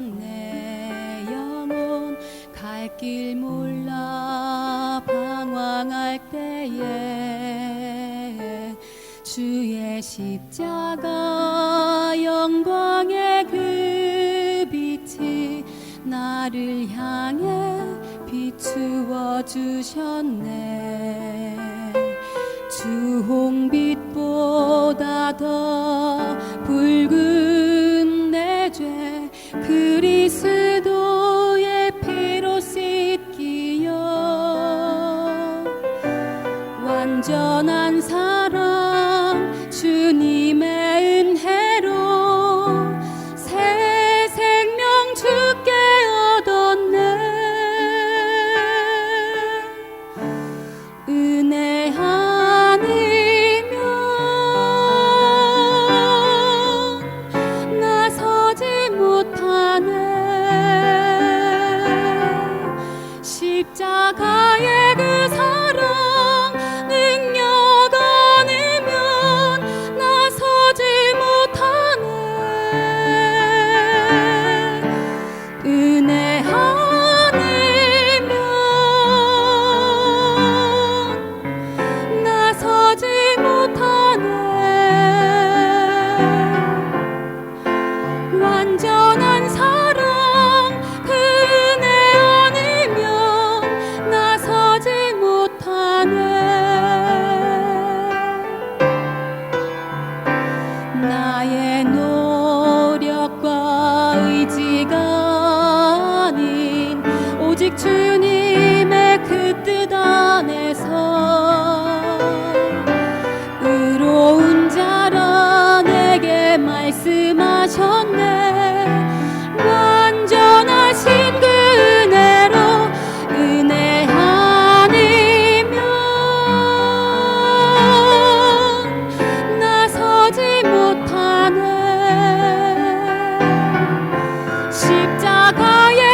내 영혼 갈 길 몰라 방황할 때에 주의 십자가 영광의 그 빛이 나를 향해 비추어 주셨네. 주 홍빛보다 온전한 사랑. 나의 눈 Baka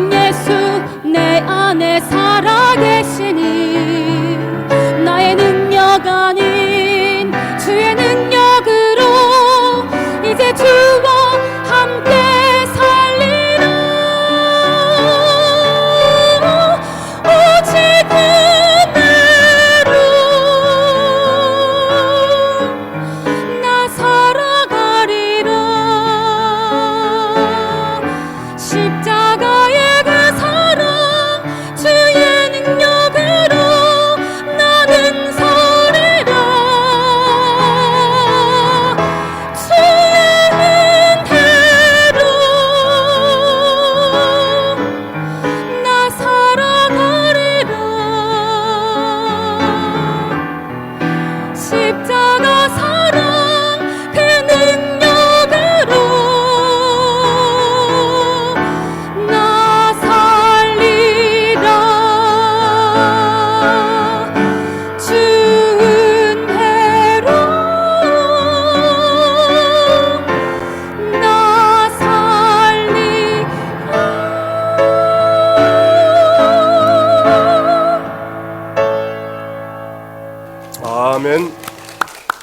conheço.